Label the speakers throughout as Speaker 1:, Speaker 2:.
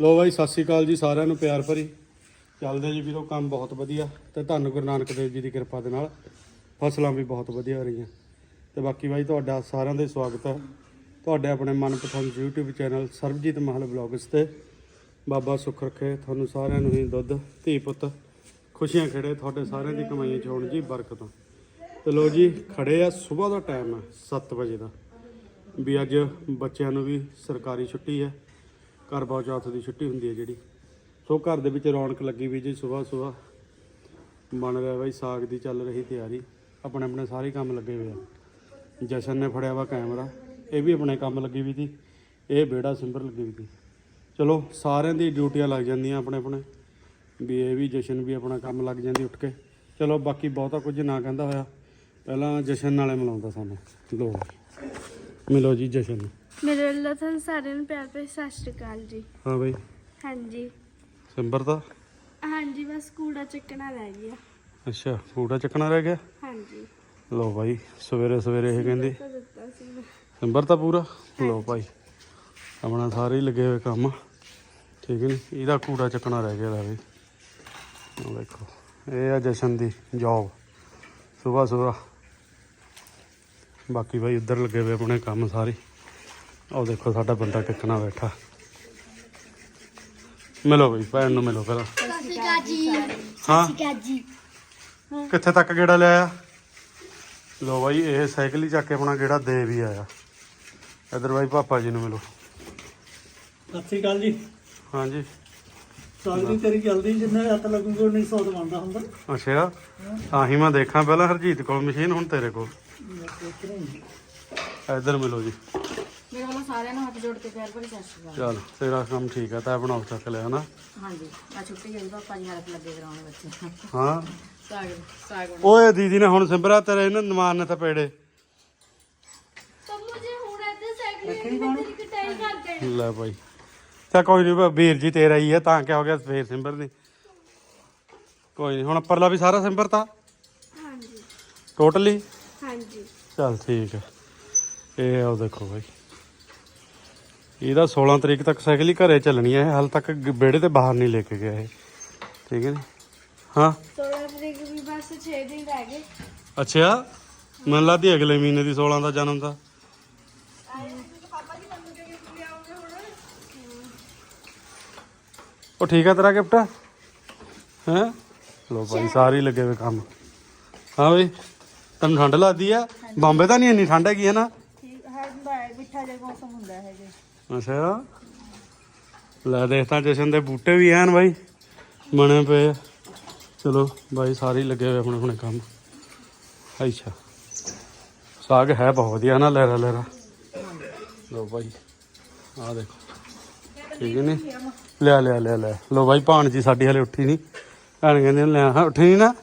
Speaker 1: ਲੋ ਬਾਈ, ਸਤਿ ਸ਼੍ਰੀ ਅਕਾਲ ਜੀ ਸਾਰਿਆਂ ਨੂੰ, ਪਿਆਰ ਭਰੀ। ਚੱਲਦੇ ਜੀ ਵੀਰੋ, ਕੰਮ ਬਹੁਤ ਵਧੀਆ ਤੇ ਧੰਨ ਗੁਰੂ ਨਾਨਕ ਦੇਵ ਜੀ ਦੀ ਕਿਰਪਾ ਦੇ ਨਾਲ। ਫਸਲਾਂ ਵੀ ਬਹੁਤ ਵਧੀਆ ਹੋ ਰਹੀਆਂ। ਤੇ ਬਾਕੀ ਬਾਈ, ਤੁਹਾਡਾ ਸਾਰਿਆਂ ਦਾ ਸਵਾਗਤ ਹੈ। ਤੁਹਾਡੇ ਆਪਣੇ ਮਨਪਸੰਦ YouTube ਚੈਨਲ ਸਰਬਜੀਤ ਮਹਲ ਵਲੌਗਸ ਤੇ। ਬਾਬਾ ਸੁੱਖ ਰੱਖੇ, ਤੁਹਾਨੂੰ ਸਾਰਿਆਂ ਨੂੰ ਹੀ ਦੁੱਧ, ਧੀ ਪੁੱਤ। ਖੁਸ਼ੀਆਂ ਖੇੜੇ, ਤੁਹਾਡੇ ਸਾਰਿਆਂ ਦੀ ਕਮਾਈਆਂ ਚ ਹੋਣ ਜੀ ਬਰਕਤਾਂ। ਤੇ ਲੋ ਜੀ, ਖੜੇ ਆ, ਸਵੇਰ ਦਾ ਟਾਈਮ ਹੈ 7 ਵਜੇ ਦਾ। ਵੀ ਅੱਜ ਬੱਚਿਆਂ ਨੂੰ ਵੀ ਸਰਕਾਰੀ ਛੁੱਟੀ ਹੈ। ਘਰ ਬਾਉ ਚੌਥ ਦੀ ਛੁੱਟੀ ਹੁੰਦੀ ਹੈ ਜਿਹੜੀ। ਸੋ ਘਰ ਦੇ ਵਿੱਚ ਰੌਣਕ ਲੱਗੀ ਵੀ ਜੀ ਸਵੇਰ ਸਵੇਰ ਬਣ ਰਿਹਾ ਬਾਈ, ਸਾਗ ਦੀ ਚੱਲ ਰਹੀ ਤਿਆਰੀ। ਆਪਣੇ ਆਪਣੇ ਸਾਰੇ ਕੰਮ ਲੱਗੇ ਹੋਏ ਆ। ਜਸ਼ਨ ਨੇ ਫੜਿਆ ਵਾ ਕੈਮਰਾ। ਇਹ ਵੀ ਆਪਣੇ ਕੰਮ ਲੱਗੀ ਵੀ ਸੀ। ਇਹ ਬੇੜਾ ਸਿੰਬਰ ਲੱਗੀ ਵੀ ਸੀ। ਚਲੋ, ਸਾਰਿਆਂ ਦੀ ਡਿਊਟੀਆਂ ਲੱਗ ਜਾਂਦੀਆਂ ਆਪਣੇ ਆਪਣੇ। ਵੀ ਇਹ ਵੀ ਜਸ਼ਨ ਵੀ ਆਪਣਾ ਕੰਮ ਲੱਗ ਜਾਂਦੀ ਉੱਠ ਕੇ। ਚਲੋ, ਬਾਕੀ ਬਹੁਤਾ ਕੁਝ ਨਾ ਕਹਿੰਦਾ ਹੋਇਆ। ਪਹਿਲਾਂ ਜਸ਼ਨ ਨਾਲੇ ਮਿਲਾਉਂਦਾ ਸਾਨੂੰ। ਲੋ ਮਿਲੋ ਜੀ ਜਸ਼ਨ
Speaker 2: ਮੇਰੇ ਵੱਲੋਂ ਤੁਹਾਨੂੰ ਸਾਰਿਆਂ ਨੂੰ ਪਿਆਰ ਭਰੀ ਸਤਿ ਸ਼੍ਰੀ ਅਕਾਲ ਜੀ।
Speaker 1: ਹਾਂ ਬਈ।
Speaker 2: ਹਾਂਜੀ।
Speaker 1: ਸਿੰਬਰ ਦਾ
Speaker 2: ਹਾਂਜੀ ਬਸ ਕੂੜਾ ਚੱਕਣਾ ਰਹਿ ਗਿਆ।
Speaker 1: ਅੱਛਾ ਕੂੜਾ ਚੱਕਣਾ ਰਹਿ ਗਿਆ?
Speaker 2: ਹਾਂਜੀ।
Speaker 1: ਲੋ ਭਾਈ ਸਵੇਰੇ ਸਵੇਰੇ ਇਹ ਕਹਿੰਦੇ।
Speaker 2: ਤਾਂ ਦਿੱਤਾ ਸੀ ਮੈਂ।
Speaker 1: ਸਿੰਬਰ ਤਾਂ ਪੂਰਾ? ਲੋ ਭਾਈ ਆਪਣਾ ਸਾਰੇ ਹੀ ਲੱਗੇ ਹੋਏ ਕੰਮ। ਠੀਕ ਨਹੀਂ ਇਹਦਾ ਕੂੜਾ ਚੱਕਣਾ ਰਹਿ ਗਿਆ ਦਾ ਵੀ। ਆਹ ਦੇਖੋ ਇਹ ਆ ਜਸ਼ਨ ਦੀ ਜੌਬ ਸਵੇਰ ਸਵੇਰ ਬਾਕੀ ਭਾਈ ਉੱਧਰ ਲੱਗੇ ਹੋਏ ਆਪਣੇ ਕੰਮ ਸਾਰੇ। ਆਹ ਦੇਖੋ ਸਾਡਾ ਬੰਦਾ ਟਿਕਣਾ ਬੈਠਾ। ਮਿਲੋ ਬਈ ਭੈਣ ਨੂੰ ਮਿਲੋ ਪਹਿਲਾਂ। ਹਾਂ? ਕਿੱਥੇ ਤੱਕ ਗੇੜਾ ਲਿਆਇਆ ਲੋ ਬਾਈ ਇਹ ਸਾਈਕਲ ਹੀ ਚੱਕ ਕੇ ਆਪਣਾ ਗੇੜਾ ਦੇ ਵੀ ਆਇਆ। ਇਧਰ ਬਾਈ ਪਾਪਾ ਜੀ ਨੂੰ ਮਿਲੋ।
Speaker 3: ਸਤਿ ਸ਼੍ਰੀ ਅਕਾਲ ਜੀ।
Speaker 1: ਹਾਂਜੀ।
Speaker 3: ਸਾਗਰੀ ਤੇਰੀ ਜਲਦੀ ਜਿੰਨੇ ਹੱਥ ਲੱਗੂਗੇ ਉਨੀ ਸੌ ਬਣਦਾ ਹੁੰਦਾ।
Speaker 1: ਅੱਛਾ। ਤਾਂ ਹੀ ਮੈਂ ਦੇਖਾਂ ਪਹਿਲਾਂ ਹਰਜੀਤ ਕੋਲ ਮਸ਼ੀਨ ਹੁਣ ਤੇਰੇ ਕੋਲ। ਇਧਰ ਮਿਲੋ ਜੀ।
Speaker 4: ਮੇਰੇ ਵੱਲੋਂ ਸਾਰਿਆਂ ਨੂੰ ਹੱਥ ਜੋੜ ਕੇ ਪਿਆਰ ਭਰੀ ਸਤਿ ਸ਼੍ਰੀ ਅਕਾਲ।
Speaker 1: ਚਲ ਤੇਰਾ ਕੰਮ ਠੀਕ ਆ ਤਾਂ ਬਣਾਓ ਚੱਕ ਲਿਆ ਨਾ
Speaker 4: ਹਾਂਜੀ ਆ ਛੁੱਟੀ ਗਈ ਪਾਪਾ ਜੀ ਹੈਲਪ ਲੱਗੇ ਕਰਾਉਣ ਬੱਚੇ
Speaker 1: ਹਾਂ?
Speaker 4: ਸਾਗ ਸਾਗ ਬਣਾ-
Speaker 1: ਓਏ ਦੀਦੀ ਨੇ ਹੁਣ ਸਿੰਬਰਾ ਤੇਰੇ ਇਹਨਾਂ ਨਮਾਨ ਨੇ ਤਾਂ ਪੇੜੇ
Speaker 2: ਤਾਂ ਮੁਝੇ ਹੁਣ ਇੱਥੇ ਸਾਈਕਲ ਦੀ ਤੇਰੀ ਕਟਾਈ ਕਰ ਦੇ
Speaker 1: ਲੈ ਬਾਈ। ਚਾ ਕੋਈ ਨਹੀਂ ਵੀਰ ਜੀ ਤੇਰਾ ਹੀ ਹੈ ਤਾਂ ਕਿਆ ਹੋ ਗਿਆ ਫੇਰ ਸਿੰਬਰ ਦੀ। ਕੋਈ ਨਹੀਂ ਹੁਣ ਉੱਪਰਲਾ ਵੀ ਸਾਰਾ ਸਿੰਬਰ ਤਾਂ?
Speaker 2: ਹਾਂਜੀ।
Speaker 1: ਟੋਟਲੀ
Speaker 2: ਹਾਂਜੀ।
Speaker 1: ਚੱਲ ਠੀਕ ਹੈ ਇਹ ਆਓ ਦੇਖੋ ਬਾਈ। ਇਹਦਾ 16 ਤਰੀਕ ਤੱਕ ਸਾਈਕਲ ਹੀ ਘਰੇ ਚੱਲਣੀ ਹੈ ਹਾਲ ਤੱਕ ਵਿਹੜੇ ਤੇ ਬਾਹਰ ਨਹੀਂ ਲੈ ਕੇ ਗਿਆ ਇਹ। ਠੀਕ ਹੈ ਨੀ ਹਾਂ?
Speaker 2: 16 ਤਰੀਕ ਵੀ ਬਸ 6 ਦਿਨ ਰਹਿ ਗਏ।
Speaker 1: ਅੱਛਾ? ਮੈਨੂੰ ਲੱਗਦੀ ਅਗਲੇ ਮਹੀਨੇ ਦੀ 16 ਦਾ ਜਨਮ ਦਾ। ਉਹ ਠੀਕ ਹੈ ਤੇਰਾ ਗਿਫਟ? ਹੈ? ਲੋ ਭਾਈ ਸਾਰੇ ਲੱਗੇ ਹੋਏ ਕੰਮ। ਹਾਂ ਬਈ ਤੈਨੂੰ ਠੰਡ ਲੱਗਦੀ ਆ? ਬੰਬੇ ਤਾਂ ਨਹੀਂ ਇੰਨੀ ਠੰਡ ਹੈਗੀ ਹੈ ਨਾ?
Speaker 4: ਠੀਕ ਹੈ ਮਿੱਠਾ ਜਿਹਾ ਮੌਸਮ ਹੁੰਦਾ ਹੈ ਜੀ।
Speaker 1: ਅੱਛਾ। ਲੈ ਦੇਖ ਤਾਂ ਜਸ਼ਨ ਦੇ ਬੂਟੇ ਵੀ ਐਨ ਬਾਈ, ਬਣੇ ਪਏ ਚਲੋ ਬਾਈ ਸਾਰੇ ਹੀ ਲੱਗੇ ਹੋਏ ਆਪਣੇ ਆਪਣੇ ਕੰਮ। ਅੱਛਾ। ਸਾਗ ਹੈ ਬਹੁਤ ਵਧੀਆ ਨਾ ਲਹਿਰਾ ਲਹਿਰਾ ਲੋ ਬਾਈ ਆ ਦੇਖੋ। ਠੀਕ ਨੇ ਲਿਆ ਲਿਆ ਲਿਆ ਲੈ, ਲੋ। ਬਾਈ ਭਾਣ ਜੀ ਸਾਡੀ ਹਲੇ ਉੱਠੀ ਨਹੀਂ। ਭੈਣ ਕਹਿੰਦੇ ਨੇ, ਲੈ ਉੱਠੀ ਨਹੀਂ ਨਾ?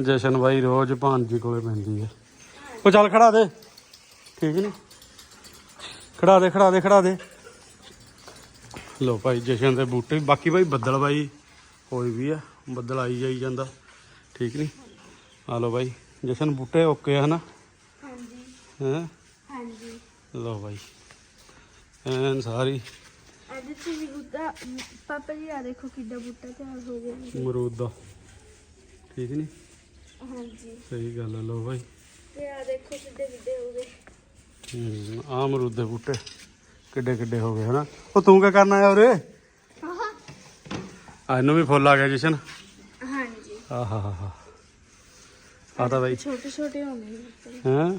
Speaker 1: ਜਸ਼ਨ ਬਾਈ ਰੋਜ਼ ਭਾਣ ਜੀ ਕੋਲੇ ਪੈਂਦੀ ਹੈ। ਉਹ ਚੱਲ ਖੜਾ ਦੇ। ਠੀਕ ਨਹੀਂ? ਖੜਾ ਦੇ ਖੜਾ ਦੇ ਖੜਾ ਦੇ। ਲੋ ਭਾਈ ਜਸ਼ਨ ਦੇ ਬੂਟੇ ਬਾਕੀ ਭਾਈ ਬੱਦਲ ਬਾਈ ਹੋਈ ਵੀ ਆ ਬੱਦਲ ਆਈ ਜਾਈ ਜਾਂਦਾ ਠੀਕ ਨਹੀਂ ਆ ਲੋ ਭਾਈ ਜਸ਼ਨ ਬੂਟੇ ਓਕੇ ਆ ਹਨਾ?
Speaker 2: ਹਾਂਜੀ।
Speaker 1: ਹੈ?
Speaker 2: ਹਾਂਜੀ।
Speaker 1: ਲੋ ਭਾਈ ਐਨ ਸਾਰੀ।
Speaker 2: ਅੱਜ ਤੁਸੀਂ ਬੂਟਾ ਪਾਪਾ ਜੀ ਆ ਦੇਖੋ ਕਿੱਡਾ ਬੂਟਾ ਤਿਆਰ ਹੋ ਗਿਆ
Speaker 1: ਅਮਰੂਦ ਦਾ। ਠੀਕ ਨਹੀਂ
Speaker 2: ਹਾਂਜੀ।
Speaker 1: ਸਹੀ ਗੱਲ ਆ ਲੋ ਭਾਈ।
Speaker 2: ਤੇ ਆ ਦੇਖੋ ਕਿੱਡੇ ਕਿੱਡੇ ਹੋ ਗਏ।
Speaker 1: ਹੂੰ ਅਮਰੂਦ ਦੇ ਬੂਟੇ। ਕਿੱਡੇ ਕਿੱਡੇ ਹੋ ਗਏ ਹਨਾ? ਉਹ ਤੂੰ ਕੀ ਕਰਨਾ ਆ ਉਰੇ? ਆ ਇਹਨੂੰ ਵੀ ਫੁੱਲ ਆ ਗਿਆ ਜਸ਼ਨ?
Speaker 2: ਹਾਂਜੀ।
Speaker 1: ਆਹ ਹਾ ਹਾ। ਆ ਤਾਂ ਬਾਈ।
Speaker 2: ਛੋਟੇ ਛੋਟੇ ਹੋਣੇ ਨੇ।
Speaker 1: ਹੈ?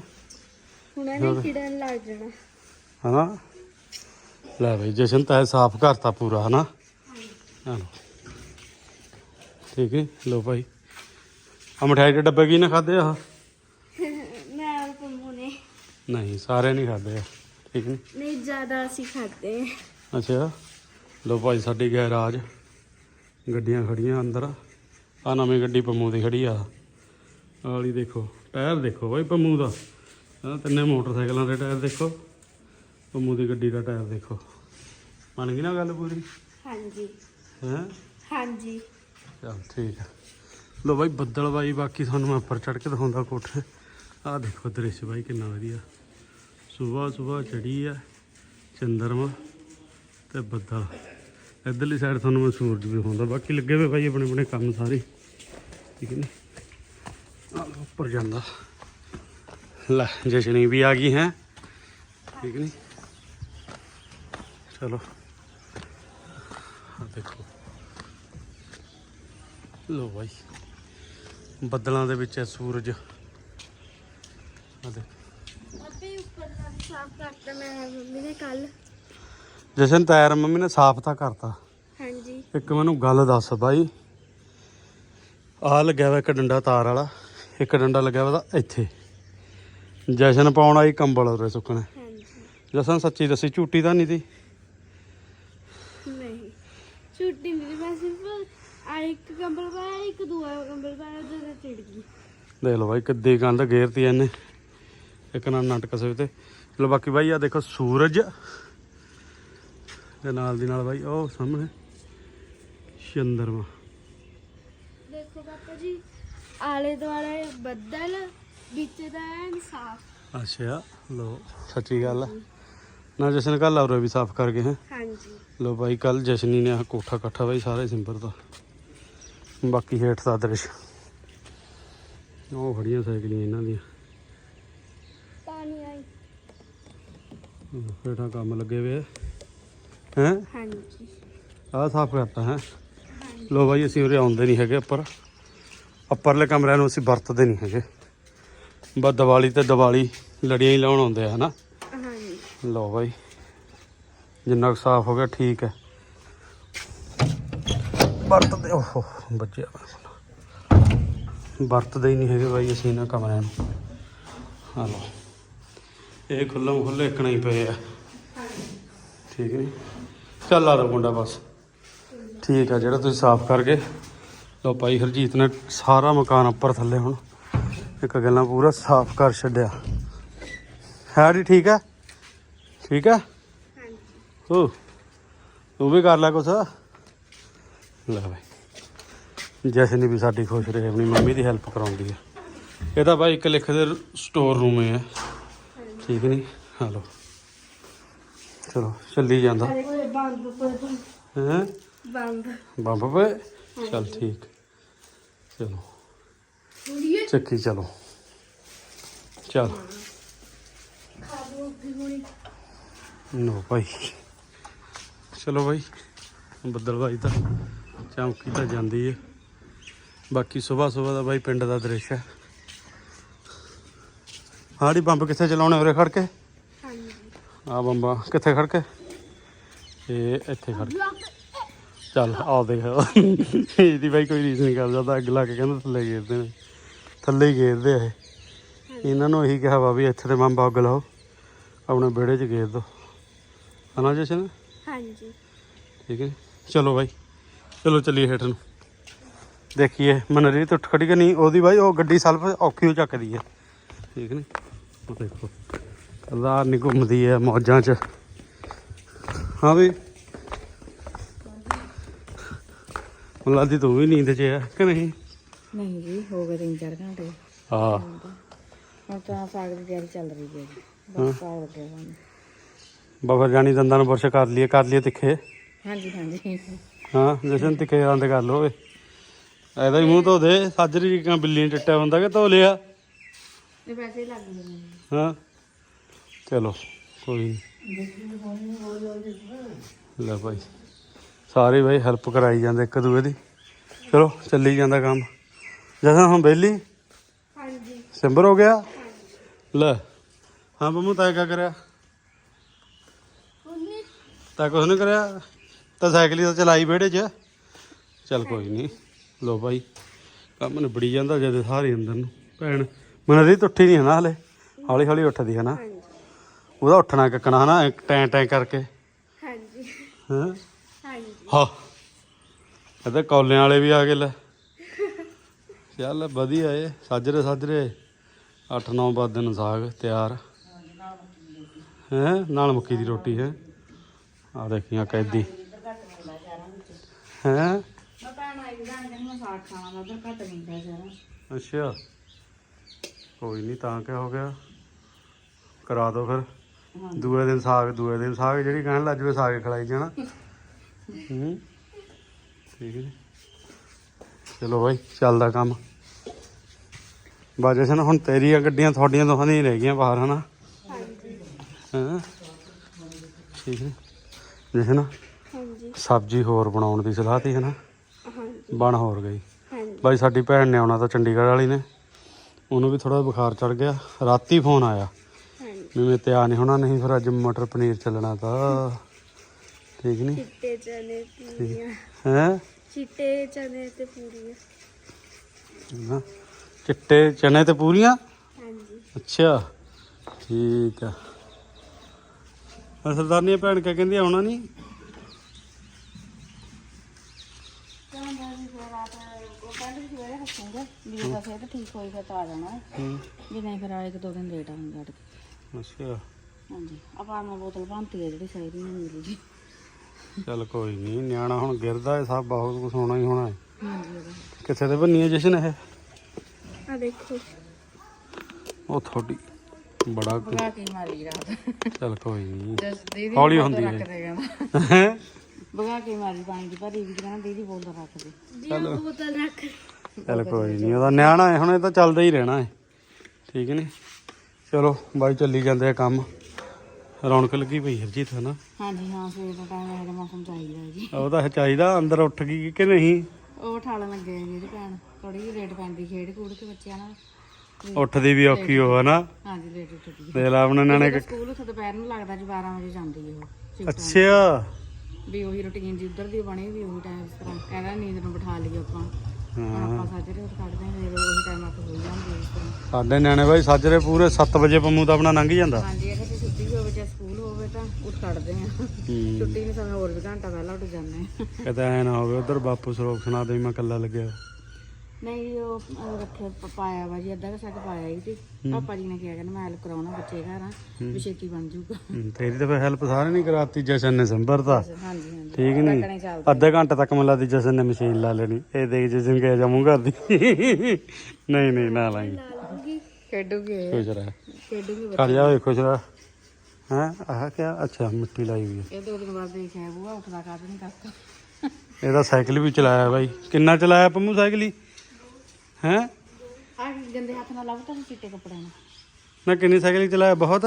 Speaker 2: ਹੁਣ ਇਹਨੇ ਕਿੜਨ ਲੱਗ ਜਾਣਾ।
Speaker 1: ਹਨਾ? ਲੈ ਬਈ ਜਸ਼ਨ ਤਾਂ ਸਾਫ਼ ਕਰਤਾ ਪੂਰਾ ਹਨਾ? ਠੀਕ ਹੈ ਲੋ ਭਾਈ। ਆ ਮਠਾਈ ਦੇ ਡੱਬੇ ਕੀ ਨਾ ਖਾਦੇ ਆ? ਨਹੀਂ ਸਾਰੇ ਨਹੀਂ ਖਾਦੇ ਆ ਠੀਕ ਨੇ
Speaker 2: ਨਹੀਂ ਜ਼ਿਆਦਾ ਅਸੀਂ ਹਾਂ
Speaker 1: ਅੱਛਾ ਲੋ ਭਾਈ ਸਾਡੀ ਗੈਰਾਜ। ਗੱਡੀਆਂ ਖੜੀਆਂ ਅੰਦਰ। ਆ ਨਵੀਂ ਗੱਡੀ ਪੰਮੂ ਦੀ ਖੜੀ ਆ। ਆਹ ਵਾਲੀ ਦੇਖੋ ਟਾਇਰ ਦੇਖੋ ਭਾਈ ਪੰਮੂ ਦਾ। ਤਿੰਨੇ ਮੋਟਰਸਾਈਕਲਾਂ ਦੇ ਟਾਇਰ ਦੇਖੋ। ਪੰਮੂ ਦੀ ਗੱਡੀ ਦਾ ਟਾਇਰ ਦੇਖੋ। ਬਣ ਗਈ ਨਾ ਗੱਲ ਪੂਰੀ?
Speaker 2: ਹਾਂਜੀ।
Speaker 1: ਹੈ?
Speaker 2: ਹਾਂਜੀ।
Speaker 1: ਚਲ ਠੀਕ ਹੈ ਲੋ ਬਾਈ ਬੱਦਲ ਬਾਈ ਬਾਕੀ ਤੁਹਾਨੂੰ ਮੈਂ ਉੱਪਰ ਚੜ ਕੇ ਦਿਖਾਉਂਦਾ ਕੋਠੇ। ਆਹ ਦੇਖੋ ਦ੍ਰਿਸ਼ ਬਾਈ ਕਿੰਨਾ ਵਧੀਆ। ਸਵੇਰ ਸਵੇਰ ਚੜੀ ਆ, ਚੰਦਰਮਾ ਤੇ ਬੱਦਲ। ਇੱਧਰਲੀ ਸਾਈਡ ਤੁਹਾਨੂੰ ਮੈਂ ਸੂਰਜ ਵੀ ਹੁੰਦਾ ਬਾਕੀ ਲੱਗੇ ਹੋਏ ਭਾਈ ਆਪਣੇ ਆਪਣੇ ਕੰਮ ਸਾਰੇ। ਠੀਕ ਹੈ ਨੀ? ਆਹ ਉੱਪਰ ਜਾਂਦਾ। ਲੈ, ਜਸ਼ਨੀ ਵੀ ਆ ਗਈ ਹੈ। ਠੀਕ ਨਹੀਂ? ਚਲੋ। ਆ ਦੇਖੋ। ਲੋ ਭਾਈ ਬੱਦਲਾਂ ਦੇ ਵਿੱਚ ਹੈ ਸੂਰਜ ਆ ਦੇਖ
Speaker 2: ਆਪੇ ਉੱਪਰ ਦਾ ਵੀ ਸਾਫ਼ ਕਰਤਾ ਮੈਂ ਮੰਮੀ ਨੇ ਕੱਲ
Speaker 1: ਜਸ਼ਨ ਟਾਇਰ ਮੰਮੀ ਨੇ ਸਾਫ਼ ਤਾਂ ਕਰਤਾ।
Speaker 2: ਹਾਂਜੀ।
Speaker 1: ਇੱਕ ਮੈਨੂੰ ਗੱਲ ਦੱਸ ਬਾਈ। ਆ ਲੱਗਿਆ ਵਾ ਇੱਕ ਡੰਡਾ ਤਾਰ ਵਾਲਾ ਇੱਕ ਡੰਡਾ ਲੱਗਿਆ ਵਾ ਇੱਥੇ। ਜਸ਼ਨ ਪਾਉਣ ਆਈ ਕੰਬਲ ਉਰੇ ਸੁੱਕਣੇ।
Speaker 2: ਹਾਂਜੀ।
Speaker 1: ਜਸ਼ਨ ਸੱਚੀ ਦੱਸੀ ਝੂਟੀ ਤਾਂ ਨਹੀਂ ਤੀ?
Speaker 2: ਨਹੀਂ। ਛੁੱਟੀ ਨਹੀਂ ਮੈਂ ਸਿਰਫ ਆ ਇੱਕ ਕੰਬਲ ਪਾਇਆ ਇੱਕ ਦੂਆ ਕੰਬਲ ਪਾਇਆ ਜਦੋਂ ਚਿੜ ਗਈ।
Speaker 1: ਦੇਖ ਲਓ ਬਾਈ ਕਿੱਦੀ ਕੰਧ ਗੇਰਤੀ ਇਹਨੇ। ਇੱਕ ਨਾਲ ਨਾਟਕ ਸੇ ਤੇ। ਚਲੋ ਬਾਕੀ ਬਾਈ ਆ ਦੇਖੋ ਸੂਰਜ। ਤੇ ਨਾਲ ਦੀ ਨਾਲ ਬਾਈ ਉਹ ਸਾਹਮਣੇ। ਚੰਦਰਮਾ
Speaker 2: ਦੇਖੋ ਪਾਪਾ ਜੀ ਆਲੇ ਦੁਆਲੇ ਬੱਦਲ ਵਿੱਚ ਦਾ ਐਨ ਸਾਫ਼।
Speaker 1: ਅੱਛਾ ਲੋ ਸੱਚੀ ਗੱਲ ਆ। ਨਾ ਜਸ਼ਨ ਕੱਲ ਔਰੇ ਵੀ ਸਾਫ਼ ਕਰ ਗਏ ਹੈ।
Speaker 2: ਹਾਂਜੀ।
Speaker 1: ਲੋ ਬਾਈ ਕੱਲ ਜਸ਼ਨੀ ਨੇ ਆਹ ਕੋਠਾ ਇਕੱਠਾ ਬਾਈ ਸਾਰੇ ਸਿੰਬਰ ਦਾ। ਬਾਕੀ ਹੇਠ ਦਾ ਦ੍ਰਿਸ਼। ਉਹ ਖੜੀਆਂ ਸਾਈਕਲੀਆਂ ਇਹਨਾਂ ਦੀਆਂ
Speaker 2: ਪਾਣੀ ਆਈ
Speaker 1: ਹੇਠਾਂ ਕੰਮ ਲੱਗੇ ਹੋਏ ਹੈ?
Speaker 2: ਹਾਂਜੀ।
Speaker 1: ਆਹ ਸਾਫ਼ ਕਰਤਾ ਹੈ? ਲੋ ਬਾਈ ਅਸੀਂ ਉਰੇ ਆਉਂਦੇ ਨਹੀਂ ਹੈਗੇ ਉੱਪਰ। ਉੱਪਰਲੇ ਕਮਰਿਆਂ ਨੂੰ ਅਸੀਂ ਵਰਤਦੇ ਨਹੀਂ ਹੈਗੇ। ਬਸ ਦੀਵਾਲੀ ਤੇ ਦੀਵਾਲੀ ਲੜੀਆਂ ਹੀ ਲਾਉਣ ਆਉਂਦੇ ਆ ਹਨਾ?
Speaker 2: ਹਾਂਜੀ।
Speaker 1: ਲਓ ਬਾਈ ਜਿੰਨਾ ਕੁ ਸਾਫ਼ ਹੋ ਗਿਆ ਠੀਕ ਹੈ। ਵਰਤਦੇ ਓਹੋ ਬੱਜਿਆ ਵਰਤਦੇ ਹੀ ਨਹੀਂ ਹੈਗੇ ਬਾਈ ਅਸੀਂ ਇਹਨਾਂ ਕਮਰਿਆਂ ਨੂੰ। ਹਾਂ ਲਓ। ਇਹ ਖੁੱਲ੍ਹਮ ਖੁੱਲੇ ਇੱਕਣਾ ਹੀ ਪਏ ਆ। ਠੀਕ ਨਹੀਂ ਚੱਲ ਆ ਦੋ ਮੁੰਡਾ ਬਸ। ਠੀਕ ਆ ਜਿਹੜਾ ਤੁਸੀਂ ਸਾਫ਼ ਕਰਕੇ ਲਓ ਭਾਈ ਹਰਜੀਤ ਨੇ ਸਾਰਾ ਮਕਾਨ ਉੱਪਰ ਥੱਲੇ ਹੁਣ ਇੱਕ ਗੱਲਾਂ ਪੂਰਾ ਸਾਫ਼ ਕਰ ਛੱਡਿਆ। ਹੈ ਜੀ ਠੀਕ ਹੈ ਠੀਕ ਹੈ
Speaker 2: ਹਾਂਜੀ।
Speaker 1: ਹੋ ਤੂੰ ਵੀ ਕਰ ਲੈ ਕੁਛ। ਲੈ ਭਾਈ ਜਸ਼ਨ ਵੀ ਸਾਡੀ ਖੁਸ਼ ਰਹੇ ਆਪਣੀ ਮੰਮੀ ਦੀ ਹੈਲਪ ਕਰਾਉਂਦੀ ਹੈ ਇਹ ਤਾਂ ਭਾਈ ਇੱਕ ਲਿਖ ਦੇ ਸਟੋਰ ਰੂਮ ਹੈ ਠੀਕ ਨਹੀਂ ਹਲੋ। ਚਲੋ ਚੱਲੀ ਜਾਂਦਾ।
Speaker 2: ਅਰੇ ਕੋਈ ਬੰਦ
Speaker 1: ਹੈ?
Speaker 2: ਬੰਦ।
Speaker 1: ਬੰਬ ਪਏ? ਚੱਲ ਠੀਕ। ਚਲੋ। ਚੱਕੀ ਚਲੋ। ਚਲ। ਨੋ ਭਾਈ। ਚਲੋ ਭਾਈ ਬੱਦਲਬਾਈ ਤਾਂ ਚਮਕੀ ਤਾਂ ਜਾਂਦੀ ਹੈ ਬਾਕੀ ਸਵੇਰ ਸਵੇਰ ਦਾ ਬਾਈ ਪਿੰਡ ਦਾ ਦ੍ਰਿਸ਼ ਹੈ। ਹਾੜੀ ਬੰਬ ਕਿੱਥੇ ਚਲਾਉਣੇ ਉਰੇ ਖੜ ਕੇ?
Speaker 2: ਹਾਂਜੀ।
Speaker 1: ਆ ਬੰਬਾਂ ਕਿੱਥੇ ਖੜ ਕੇ? ਇਹ ਇੱਥੇ ਖੜ ਕੇ। ਚੱਲ ਆ ਦੇਖ। ਇਹਦੀ ਬਾਈ ਕੋਈ ਰੀਸ ਨਹੀਂ ਕਰ ਜਾਂਦਾ ਅੱਗ ਲਾ ਕੇ ਕਹਿੰਦਾ ਥੱਲੇ ਗੇਰਦੇ ਨੇ। ਥੱਲੇ ਹੀ ਗੇਰਦੇ ਆ ਇਹ। ਇਹਨਾਂ ਨੂੰ ਇਹੀ ਕਿਹਾ ਵਾ ਵੀ ਇੱਥੇ ਤੇ ਬੰਬ ਅੱਗ ਲਾਓ। ਆਪਣੇ ਵਿਹੜੇ 'ਚ ਗੇਰ ਦੋ। ਹਨਾ ਜਸ਼ਨ?
Speaker 2: ਹਾਂਜੀ।
Speaker 1: ਠੀਕ ਹੈ ਚਲੋ ਬਾਈ। ਚਲੋ ਚੱਲੀਏ ਹੇਠ ਨੂੰ। ਦੇਖੀਏ ਮਨਰੀ ਤੋਂ ਉੱਠ ਖੜੀ ਕਿ ਨਹੀਂ? ਉਹਦੀ ਬਾਈ ਉਹ ਗੱਡੀ ਸਲਫ ਔਖੀ ਹੋ ਚੱਕਦੀ ਹੈ। ਠੀਕ ਨੇ? ਉਹ ਦੇਖੋ ਰਾਤ ਨਹੀਂ ਘੁੰਮਦੀ ਹੈ ਮੌਜਾਂ 'ਚ। ਹਾਂ ਵੀ। ਮੁਲਾਦੀ ਤੂੰ ਵੀ ਨੀਂਦ 'ਚ ਹੈ ਕਿ ਨਹੀਂ?
Speaker 4: ਨਹੀਂ ਜੀ ਹੋ ਗਏ ਤਿੰਨ ਚਾਰ ਘੰਟੇ।
Speaker 1: ਹਾਂ।
Speaker 4: ਹੁਣ ਤਾਂ ਸਾਗ ਦੀ ਤਿਆਰੀ ਚੱਲ ਰਹੀ ਹੈ ਜੀ। ਬਸ ਸਾਗ ਲੱਗਿਆ ਹੁਣ
Speaker 1: ਬਫਰ ਜਾਣੀ ਦੰਦਾਂ ਨੂੰ ਬੁਰਸ਼ ਕਰ ਲਈਏ ਕਰ ਲਈਏ ਤਿੱਖੇ।
Speaker 4: ਹਾਂਜੀ ਹਾਂਜੀ।
Speaker 1: ਹਾਂ ਜਸ਼ਨ ਤਿੱਖੇ ਦੰਦ ਕਰ ਲੋ ਓਏ। ਇਹਦਾ ਹੀ ਮੂੰਹ ਧੋ ਦੇ ਸਾਜਰੀ ਕਾਂ ਬਿੱਲੀ ਨੇ ਟੱਟਿਆ ਹੁੰਦਾ ਕਿ ਧੋ ਲਿਆ।
Speaker 4: ਲੱਗ ਗਏ
Speaker 1: ਹਾਂ। ਚਲੋ ਕੋਈ ਨੀ। ਲੈ ਭਾਈ ਸਾਰੇ ਭਾਈ ਹੈਲਪ ਕਰਾਈ ਜਾਂਦੇ ਇੱਕ ਦੂਏ ਦੀ। ਚਲੋ ਚੱਲੀ ਜਾਂਦਾ ਕੰਮ। ਜਦਾਂ ਹੁਣ ਬੇਲੀ
Speaker 2: ਹਾਂਜੀ।
Speaker 1: ਸਿੰਬਰ ਹੋ ਗਿਆ? ਲੈ ਹਾਂ ਬੰਮੂ ਤਾਂ ਕਿਆ ਕਰਿਆ? ਤਾਂ ਕੁਛ ਨਹੀਂ ਕਰਿਆ? ਤਾਂ ਸਾਈਕਲ ਹੀ ਤਾਂ ਚਲਾਈ ਵਿਹੜੇ 'ਚ। ਚੱਲ ਕੋਈ ਨਹੀਂ ਲੋ ਭਾਈ ਕੰਮ ਨਿਬੜੀ ਜਾਂਦਾ ਜਦ ਸਾਰੇ ਅੰਦਰ ਨੂੰ। ਭੈਣ ਮਨ ਦੀ ਟੁੱਟੀ ਨਹੀਂ ਹੈ ਨਾ ਹਲੇ। ਹੌਲੀ ਹੌਲੀ ਉੱਠਦੀ ਹੈ ਨਾ
Speaker 2: ਹਾਂਜੀ।
Speaker 1: ਉਹਦਾ ਉੱਠਣਾ ਕੱਕਣਾ ਹਨਾ ਇੱਕ ਟੈਂ ਟੈਂ ਕਰਕੇ।
Speaker 2: ਹਾਂਜੀ।
Speaker 1: ਹਾਂ?
Speaker 2: ਹਾਂਜੀ।
Speaker 1: ਹਾਂ। ਇਹਦੇ ਕੌਲਿਆਂ ਵਾਲੇ ਵੀ ਆ ਗਏ ਲੈ। ਚੱਲ ਵਧੀਆ ਏ ਸਾਜਰੇ ਸਾਜਰੇ। 8-9 ਵਜੇ ਨੂੰ ਸਾਗ ਤਿਆਰ। ਹੈ? ਨਾਲ ਮੱਕੀ ਦੀ ਰੋਟੀ ਹੈ। ਆ ਦੇਖੀਆਂ ਕੈਦੀ। ਹੈ?
Speaker 4: ਮੈਂ ਭੈਣ ਆਈ ਜਾਣ ਕਹਿੰਦੀ ਸਾਗ ਖਾਣਾ ਮੈਂ ਉਧਰ ਘੱਟ ਨਹੀਂ ਖਾਇਆ
Speaker 1: ਅੱਛਾ। ਕੋਈ ਨਹੀਂ ਤਾਂ ਕਿਆ ਹੋ ਗਿਆ? ਕਰਾ ਦੋ ਫਿਰ। ਦੂਏ ਦਿਨ ਸਾਗ ਦੂਏ ਦਿਨ ਸਾਗ ਜਿਹੜੀ ਕਹਿਣ ਲੱਜ ਵੇ ਸਾਗ ਖਲਾਈ ਜਾਣਾ। ਹੂੰ ਠੀਕ ਹੈ ਜੀ। ਚਲੋ ਬਾਈ ਚੱਲਦਾ ਕੰਮ। ਬਾਜੇ ਸਨ ਹੁਣ ਤੇਰੀਆਂ ਗੱਡੀਆਂ ਤੁਹਾਡੀਆਂ ਦੋਹਾਂ ਦੀਆਂ ਹੀ ਰਹਿ ਗਈਆਂ ਬਾਹਰ ਹਨਾ? ਹਾਂ? ਠੀਕ ਹੈ ਜਿਸ ਨਾ
Speaker 2: ਹਾਂਜੀ।
Speaker 1: ਸਬਜ਼ੀ ਹੋਰ ਬਣਾਉਣ ਦੀ ਸਲਾਹ ਤੀ ਹੈ ਨਾ
Speaker 2: ਹਾਂਜੀ।
Speaker 1: ਬਣ ਹੋਰ ਗਈ।
Speaker 2: ਹਾਂਜੀ।
Speaker 1: ਬਾਈ ਸਾਡੀ ਭੈਣ ਨੇ ਆਉਣਾ ਤਾਂ ਚੰਡੀਗੜ੍ਹ ਵਾਲੀ ਨੇ। ਉਹਨੂੰ ਵੀ ਥੋੜਾ ਬੁਖਾਰ ਚੜ ਗਿਆ। ਰਾਤੀ ਫੋਨ ਆਇਆ।
Speaker 2: ਹਾਂਜੀ।
Speaker 1: ਵੀ ਮੈਂ ਤਿਆਰ ਨਹੀਂ ਹੋਣਾ ਨਹੀਂ ਫਿਰ ਅੱਜ ਮਟਰ ਪਨੀਰ ਚੱਲਣਾ ਤਾਂ। ਠੀਕ ਨਹੀਂ
Speaker 2: ਚਿੱਟੇ ਚਨੇ ਪੂਰੀਆਂ।
Speaker 1: ਹੈ?
Speaker 2: ਚਿੱਟੇ ਚਨੇ ਤੇ ਪੂਰੀਆਂ।
Speaker 1: ਚਿੱਟੇ ਚਨੇ ਤੇ ਪੂਰੀਆਂ?
Speaker 2: ਹਾਂਜੀ।
Speaker 1: ਅੱਛਾ। ਠੀਕ ਆ। ਸਰਦਾਰਨੀ ਭੈਣ ਕਿਆ ਕਹਿੰਦੀ ਆਉਣਾ ਨਹੀਂ
Speaker 4: ਕਹਿੰਦਾ ਸੀ ਫਿਰ ਰਾਤ ਉਹ ਕਹਿੰਦੇ ਸੀ ਸਵੇਰੇ ਹੱਸੂਗਾ ਵੀ ਉਹਦਾ ਸਿਹਤ ਠੀਕ ਹੋਈ ਫਿਰ ਤਾਂ ਆ ਜਾਣਾ।
Speaker 1: ਹੂੰ।
Speaker 4: ਜੇ ਨਹੀਂ ਫਿਰ ਆਏ ਇੱਕ ਦੋ ਦਿਨ ਲੇਟ ਆਉਂਗਾ ਅੜ ਕੇ।
Speaker 1: ਅੱਛਾ।
Speaker 4: ਹਾਂਜੀ। ਆਪਾਂ ਮੈਂ ਬੋਤਲ ਭੰਤੀ ਹੈ ਜਿਹੜੀ ਸਾਈਡ ਨੂੰ ਮਿਲੀ ਜੀ।
Speaker 1: ਚੱਲ ਕੋਈ ਨਹੀਂ ਨਿਆਣਾ ਹੁਣ ਗਿਰਦਾ ਹੈ ਸਭ ਬਹੁਤ ਕੁਝ ਹੋਣਾ ਹੀ ਹੋਣਾ ਹੈ
Speaker 4: ਹਾਂਜੀ ਉਹਦਾ
Speaker 1: ਕਿੱਥੇ ਤੇ ਬੰਨੀ ਹੈ ਜਸ਼ਨ ਇਹ?
Speaker 2: ਆ ਦੇਖੋ।
Speaker 1: ਉਹ ਥੋੜੀ ਬੜਾ ਕੁ-
Speaker 4: ਬਗਾ ਕੇ ਮਾਰੀ ਰਾਤ।
Speaker 1: ਚੱਲ ਕੋਈ ਨਹੀਂ। ਹੌਲੀ ਹੁੰਦੀ ਹੈ।
Speaker 4: ਦੇ ਬਗਾ ਕੇ ਮਾਰੀ ਪਾਣੀ ਦੀ ਭਰੀ ਵੀ ਕਹਿੰਦਾ ਦੀਦੀ ਬੋਤਲ ਰੱਖ ਦੇ।
Speaker 2: ਜੀ ਬੋਤਲ ਰੱਖ
Speaker 1: ਚੱਲ ਕੋਈ ਨਹੀਂ ਉਹਦਾ ਨਿਆਣਾ ਹੈ ਹੁਣ ਇਹ ਤਾਂ ਚੱਲਦਾ ਹੀ ਰਹਿਣਾ ਹੈ। ਠੀਕ ਨਹੀਂ ਚਲੋ ਬਾਈ ਚੱਲੀ ਜਾਂਦੇ ਆ ਕੰਮ। ਰੌਣਕ ਲੱਗੀ ਪਈ ਹਰਜੀਤ ਹੈ ਨਾ
Speaker 4: ਹਾਂਜੀ ਹਾਂ ਸਵੇਰ ਦਾ ਟਾਈਮ ਇਹਦਾ ਮੌਸਮ ਚਾਹੀਦਾ ਜੀ।
Speaker 1: ਉਹ ਤਾਂ ਚਾਹੀਦਾ ਅੰਦਰ ਉੱਠ ਗਈ ਕਿ ਨਹੀਂ?
Speaker 4: ਉਹ ਠਾਲਣ ਲੱਗੇ ਜੀ ਇਹਦੀ ਭੈਣ ਥੋੜੀ ਜਿਹੀ ਲੇਟ ਪੈਂਦੀ ਖੇਡ ਕੂੜ ਕੇ ਬੱਚਿਆਂ ਨਾਲ।
Speaker 1: ਉੱਠਦੀ ਵੀ ਔਖੀ ਉਹ ਹੈ ਨਾ
Speaker 4: ਹਾਂਜੀ ਲੇਟ ਉੱਠਦੀ
Speaker 1: ਦੇਖ ਲਾ ਆਪਣੇ
Speaker 4: ਹੈ ਸਕੂਲ ਉੱਥੇ ਦੁਪਹਿਰ ਨੂੰ ਲੱਗਦਾ ਜੀ 12 ਵਜੇ ਜਾਂਦੀ ਹੈ ਉਹ
Speaker 1: ਅੱਛਾ।
Speaker 4: ਵੀ ਉਹੀ ਰੁਟੀਨ ਜੀ ਉਧਰ ਦੀ ਬਣੀ ਵੀ ਉਹੀ ਟਾਈਮ ਇਸ ਤਰ੍ਹਾਂ। ਕਹਿੰਦਾ ਨੀਂਦ ਨੂੰ ਬਿਠਾ ਲਈ ਆਪਾਂ। ਹੁਣ
Speaker 1: ਹਾਂ
Speaker 4: ਆਪਾਂ ਸਾਜਰੇ ਉੱਠ ਕੱਢਦੇ ਹਾਂ ਫਿਰ ਉਹੀ ਟਾਈਮ ਆਪ ਹੋਈ ਜਾਂਦੀ ਇਸ ਤਰ੍ਹਾਂ
Speaker 1: ਸਾਡੇ ਨਿਆਣੇ ਬਾਈ ਸਾਜਰੇ ਪੂਰੇ 7 ਵਜੇ ਪੰਮੂ ਤਾਂ ਆਪਣਾ ਲੰਘ ਜਾਂਦਾ।
Speaker 4: ਹਾਂਜੀ ਅਗਰ ਤੇ ਛੁੱਟੀ ਹੋਵੇ ਜਾਂ ਸਕੂਲ ਹੋਵੇ ਤਾਂ ਉੱਠ ਕੱਢਦੇ ਹਾਂ।
Speaker 1: ਹੂੰ।
Speaker 4: ਛੁੱਟੀ ਨੂੰ ਸਮੇਂ ਹੋਰ ਵੀ ਘੰਟਾ ਪਹਿਲਾਂ ਉੱਠ ਜਾਂਦੇ ਹਾਂ।
Speaker 1: ਕਿਤੇ ਐ ਨਾ ਹੋਵੇ ਉਧਰ ਬਾਪੂ ਸੁਣਾ ਦੇ ਮੈਂ ਕੱਲਾ ਲੱਗਿਆ।
Speaker 4: ਨਹੀਂ ਉਹ ਉਹ ਰੱਖਿਆ ਪ- ਪਾਇਆ ਵਾ ਜੀ ਅੱਧਾ ਕੁ ਸੈੱਟ ਪਾਇਆ ਹੀ ਸੀ। ਪਾਪਾ ਜੀ ਨੇ ਕਿਹਾ ਕਹਿੰਦਾ ਮੈਂ ਹੈਲਪ ਕਰਾਉਣਾ ਬੱਚੇ ਘਰ ਆ ਵੀ ਛੇਤੀ ਬਣ ਜੂਗਾ
Speaker 1: ਹੂੰ, ਤੇਰੀ ਤਾਂ ਫਿਰ ਹੈਲਪ ਸਾਰੇ ਨਹੀਂ ਕਰਾਤੀ ਜਸ਼ਨ ਨੇ ਸੰਭਰਤਾ
Speaker 4: ਹਾਂਜੀ ਹਾਂਜੀ
Speaker 1: ਠੀਕ
Speaker 4: ਰੱਖਣੇ
Speaker 1: ਨਹੀਂ
Speaker 4: ਚੱਲਦੇ।
Speaker 1: ਅੱਧੇ ਘੰਟੇ ਤੱਕ ਮੈਨੂੰ ਲੱਗਦੀ ਜਸ਼ਨ ਨੇ ਮਸ਼ੀਨ ਲਾ ਲੈਣੀ। ਇਹ ਦੇਖ ਜਸ਼ਨ ਕੇ ਜਾ ਮੂੰਹ ਕਰਦੀ। ਨਹੀਂ ਨਹੀਂ ਨਾ ਲਾਈ।
Speaker 2: ਲਾ ਲੂੰਗੀ
Speaker 4: ਖੇਡੂਗੇ।
Speaker 1: ਖੁਸ਼ ਰਹਿ।
Speaker 4: ਖੇਡੂਗੇ
Speaker 1: ਕਰ ਜਾ ਓਏ ਖੁਸ਼ ਰਹਿ। ਹੈ ਆਹ ਕਿਆ? ਅੱਛਾ ਮਿੱਟੀ ਲਾਈ ਹੋਈ ਹੈ
Speaker 4: ਇਹ ਦੋ ਦਿਨ ਬਾਅਦ ਦੇਖਿਆ ਬੂਆ ਉੱਠਦਾ ਕਾਹਦੇ ਨਹੀਂ ਕਰਦਾ
Speaker 1: ਇਹਦਾ ਸਾਈਕਲ ਵੀ ਚਲਾਇਆ ਬਾਈ। ਕਿੰਨਾ ਚਲਾਇਆ ਪੰਮੂ ਸਾਈਕਲ ਹੀ? ਹੈ?
Speaker 4: ਆ ਗੰਦੇ ਹੱਥ ਨਾਲ ਲੱਭ ਤਾਂ ਚਿੱਟੇ ਕੱਪੜਿਆਂ ਨਾਲ
Speaker 1: ਮੈਂ ਕਿੰਨੀ ਸਾਈਕਲ ਚਲਾਇਆ ਬਹੁਤ।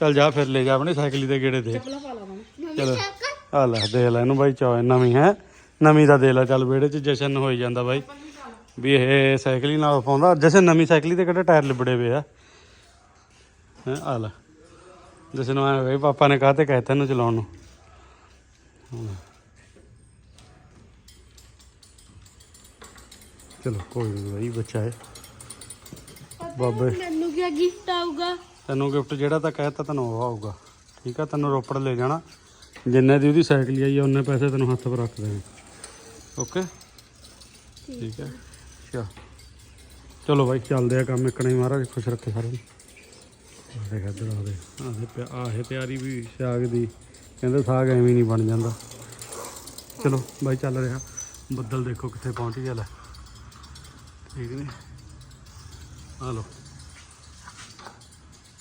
Speaker 1: ਚੱਲ ਜਾ ਫਿਰ ਲੈ ਜਾ ਆਪਣੀ ਸਾਈਕਲ ਦੇ ਗੇੜੇ ਤੇ।
Speaker 4: ਚੱਪਲਾਂ ਪਾ ਲਾ ਮੈਂ
Speaker 1: ਚਲੋ। ਆ ਲੈ ਦੇ ਲੈ ਇਹਨੂੰ ਬਾਈ ਚੋਏ ਨਵੀਂ ਹੈ। ਨਵੀਂ ਦਾ ਦੇ ਲੈ ਚੱਲ ਵਿਹੜੇ 'ਚ ਜਸ਼ਨ ਹੋਈ ਜਾਂਦਾ ਬਾਈ। ਵੀ ਇਹ ਸਾਈਕਲ ਹੀ ਨਾਲ ਪਾਉਂਦਾ। ਜਸ਼ਨ ਨਵੀਂ ਸਾਈਕਲ ਤੇ ਕਿਹੜੇ ਟਾਇਰ ਲਿਬੜੇ ਵੇ ਆ। ਹੈ ਆ ਲੈ। ਜਸ਼ਨ ਨੂੰ ਆਇਆ ਬਈ ਪਾਪਾ ਨੇ ਕਾਹਤੇ ਕਹਿਤਾ ਇਹਨੂੰ ਚਲਾਉਣ ਨੂੰ। ਚਲੋ ਕੋਈ ਨਹੀਂ ਬਾਈ ਬੱਚਾ ਹੈ। ਬਾਬੇ।
Speaker 2: ਮੈਨੂੰ ਕੀ ਗਿਫਟ ਆਊਗਾ।
Speaker 1: ਤੈਨੂੰ ਗਿਫਟ ਜਿਹੜਾ ਤਾਂ ਕਹਿਤਾ ਤੈਨੂੰ ਉਹ ਆਊਗਾ। ਠੀਕ ਆ ਤੈਨੂੰ ਰੋਪੜ ਲੈ ਜਾਣਾ। ਜਿੰਨੇ ਦੀ ਉਹਦੀ ਸਾਈਕਲ ਆਈ ਆ ਉਹਨੇ ਪੈਸੇ ਤੈਨੂੰ ਹੱਥ 'ਤੇ ਰੱਖ ਦੇਣੇ। ਓਕੇ ਠੀਕ ਹੈ ਅੱਛਾ। ਚਲੋ ਬਾਈ ਚੱਲਦੇ ਆ ਕੰਮ ਇੱਕ ਨਹੀਂ ਮਹਾਰਾਜ ਖੁਸ਼ ਰੱਖੇ ਸਾਰਿਆਂ ਨੂੰ। ਦੇਖ ਇੱਧਰ ਆ ਦੇ ਆਹ ਪਿਆ ਆਹ ਤਿਆਰੀ ਵੀ ਸਾਗ ਦੀ। ਕਹਿੰਦੇ ਸਾਗ ਐਵੇਂ ਨਹੀਂ ਬਣ ਜਾਂਦਾ। ਚਲੋ ਬਾਈ ਚੱਲ ਰਿਹਾ। ਬੱਦਲ ਦੇਖੋ ਕਿੱਥੇ ਪਹੁੰਚ ਗਿਆ ਲੈ। ਠੀਕ ਨੇ ਆ ਲੋ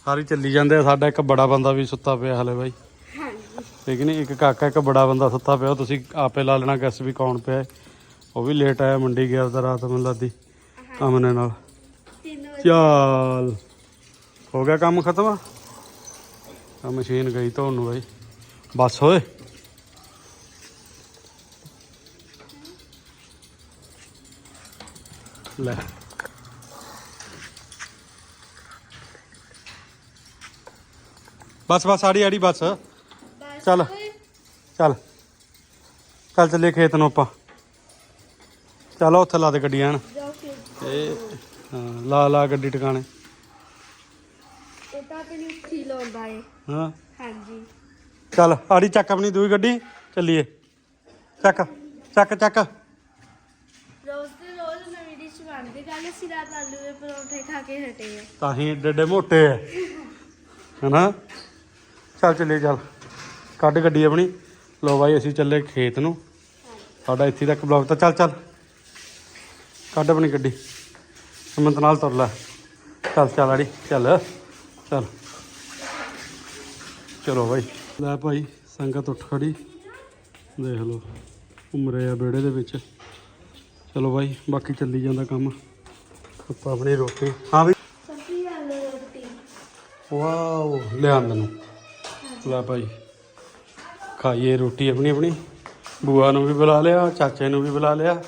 Speaker 1: ਸਾਰੀ ਚੱਲੀ ਜਾਂਦੇ ਆ ਸਾਡਾ ਇੱਕ ਬੜਾ ਬੰਦਾ ਵੀ ਸੁੱਤਾ ਪਿਆ ਹਲੇ ਬਾਈ।
Speaker 2: ਹਾਂਜੀ।
Speaker 1: ਠੀਕ ਨਹੀਂ ਇੱਕ ਕਾਕਾ ਇੱਕ ਬੜਾ ਬੰਦਾ ਸੁੱਤਾ ਪਿਆ ਤੁਸੀਂ ਆਪੇ ਲਾ ਲੈਣਾ ਗੈਸ ਵੀ ਕੌਣ ਪਿਆ। ਉਹ ਵੀ ਲੇਟ ਆਇਆ ਮੰਡੀ ਗਿਆ ਉਹਦਾ ਰਾਤ ਮੈਨੂੰ ਲੱਗਦੀ ਅਮਨੇ ਨਾਲ।
Speaker 2: 3 ਵਜੇ।
Speaker 1: ਚਾਲ। ਹੋ ਗਿਆ ਕੰਮ ਖਤਮ? ਆ ਮਸ਼ੀਨ ਗਈ ਧੋਣ ਨੂੰ ਬਾਈ। ਬਸ ਓਏ। ਲੈ। ਬਸ ਬਸ ਆੜੀ ਆੜੀ ਬਸ। ਚੱਲ। ਚੱਲ। ਚੱਲ ਚੱਲੇ ਖੇਤ ਨੂੰ ਆਪਾਂ। ਚਲੋ ਉੱਥੇ ਲਾ ਦੇ ਗੱਡੀਆਂ ਹਨ। ਇਹ ਹਾਂ, ਲਾ ਲਾ ਗੱਡੀ ਟਿਕਾਣੇ।
Speaker 2: ਇਹ ਤਾਂ ਆਪਣੀ ਉੱਥੀ ਲਾਉਂਦਾ ਏ।
Speaker 1: ਹਾਂ।
Speaker 2: ਹਾਂਜੀ।
Speaker 1: ਚੱਲ ਆੜੀ ਚੱਕ ਆਪਣੀ ਦੂਈ ਗੱਡੀ। ਚੱਲੀਏ। ਚੱਕ ਚੱਕ ਚੱਕ।
Speaker 2: ਬਣਦੀ ਅਸੀਂ ਰਾਤ ਆਲੂ ਦੇ ਪਰੌਂਠੇ ਖਾ ਕੇ ਹਟੇ ਆ।
Speaker 1: ਤਾਂ ਹੀ ਏਡੇ ਏਡੇ ਮੋਟੇ ਐ ਹਨਾ? ਚੱਲ ਚੱਲੀਏ, ਚੱਲ। ਕੱਢ ਗੱਡੀ ਆਪਣੀ। ਲੋ ਬਾਈ, ਅਸੀਂ ਚੱਲੇ ਖੇਤ ਨੂੰ। ਸਾਡਾ ਇੱਥੇ ਤੱਕ ਬਲੌਗ ਤਾਂ ਚੱਲ ਚੱਲ। ਕੱਢ ਆਪਣੀ ਗੱਡੀ। ਹਮੰਤ ਨਾਲ ਤੁਰ ਲੈ। ਚੱਲ ਚੱਲ ਆੜੀ, ਚੱਲ। ਚੱਲ। ਚਲੋ ਬਾਈ। ਲੈ ਭਾਈ, ਸੰਗਤ ਉੱਠ ਖੜੀ। ਦੇਖ ਲਓ। ਉਮਰੇ ਆ ਵਿਹੜੇ ਦੇ ਵਿੱਚ। ਚਲੋ ਬਾਈ, ਬਾਕੀ ਚੱਲੀ ਜਾਂਦਾ ਕੰਮ। ਆਪਾਂ ਆਪਣੀ ਰੋਟੀ। ਹਾਂ ਵੀ।
Speaker 2: ਸੱਚੀ ਗੱਲ ਰੋਟੀ।
Speaker 1: ਵਾਓ ਲਿਆ ਮੈਨੂੰ। ਲੈ ਭਾਈ ਖਾਈਏ ਰੋਟੀ ਆਪਣੀ ਆਪਣੀ। ਬੂਆ ਨੂੰ ਵੀ ਬੁਲਾ ਲਿਆ ਚਾਚੇ ਨੂੰ ਵੀ ਬੁਲਾ ਲਿਆ।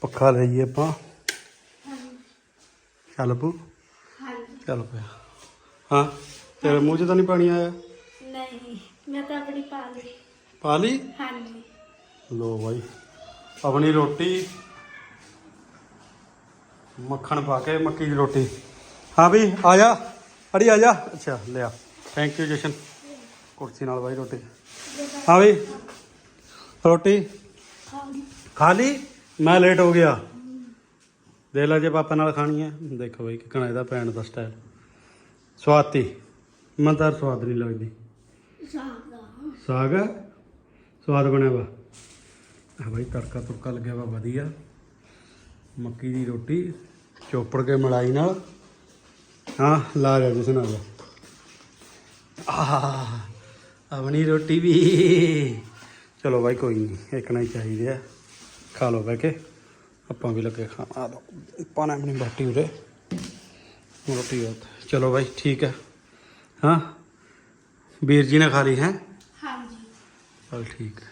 Speaker 1: ਪੱਖਾ ਲਈਏ ਆਪਾਂ। ਚੱਲ ਬੂ
Speaker 2: ਹਾਂਜੀ।
Speaker 1: ਚੱਲ ਪਿਆ। ਹਾਂ ਤੇਰੇ ਮੂੰਹ 'ਚ ਤਾਂ ਨਹੀਂ ਪਾਣੀ ਆਇਆ?
Speaker 2: ਨਹੀਂ ਮੈਂ ਤਾਂ ਆਪਣੀ ਪਾ ਲਈ।
Speaker 1: ਪਾ ਲਈ?
Speaker 2: ਹਾਂਜੀ।
Speaker 1: ਲੋ ਬਾਈ ਆਪਣੀ ਰੋਟੀ। ਮੱਖਣ ਪਾ ਕੇ ਮੱਕੀ ਦੀ ਰੋਟੀ। ਹਾਂ ਵੀ, ਆ ਜਾ। ਅੜੀ ਆ ਜਾ। ਅੱਛਾ, ਲਿਆ। Thank you Jashan. ਕੁਰਸੀ ਨਾਲ ਬਾਈ ਰੋਟੀ। ਹਾਂ ਵੀ, ਰੋਟੀ ਖਾ ਲਈ? ਮੈਂ ਲੇਟ ਹੋ ਗਿਆ। ਦੇ ਲੈ ਜੇ ਪਾਪਾ ਨਾਲ ਖਾਣੀ ਹੈ। ਦੇਖੋ ਬਾਈ, ਕਿਕਣਾ ਇਹਦਾ ਪੈਣ ਦਾ ਸਟਾਈਲ ਸਵਾਤੀ। ਮੈਂ ਤਾਂ ਸਵਾਦ ਨਹੀਂ ਲੱਗਦੀ।
Speaker 2: ਸਾਗਾ।
Speaker 1: ਸਾਗ ਸਵਾਦ ਬਣਿਆ ਵਾ। ਆ ਬਾਈ ਤੜਕਾ ਤੁਰਕਾ ਲੱਗਿਆ ਵਾ, ਵਧੀਆ। ਮੱਕੀ ਦੀ ਰੋਟੀ ਚੋਪੜ ਕੇ ਮਲਾਈ ਨਾਲ। ਹਾਂ ਲਾ ਜਾ ਜਿਸ ਨਾਲ। ਆਹ ਆਪਣੀ ਰੋਟੀ ਵੀ। ਚਲੋ ਬਾਈ ਕੋਈ ਨਹੀਂ ਇੱਕ ਨਾ ਹੀ ਚਾਹੀਦੇ ਆ। ਖਾ ਲਓ ਬਹਿ ਕੇ। ਆਪਾਂ ਵੀ ਲੱਗੇ ਖਾਣਾ। ਆ ਲਓ ਪਾਣਾ ਆਪਣੀ ਬਾਟੀ ਉਰੇ। ਰੋਟੀ ਉੱਥੇ ਚਲੋ ਬਾਈ ਠੀਕ ਹੈ ਹਾਂ ਵੀਰ ਜੀ ਨੇ ਖਾ ਲਈ ਹੈ?
Speaker 2: ਹਾਂਜੀ।
Speaker 1: ਚਲ ਠੀਕ ਹੈ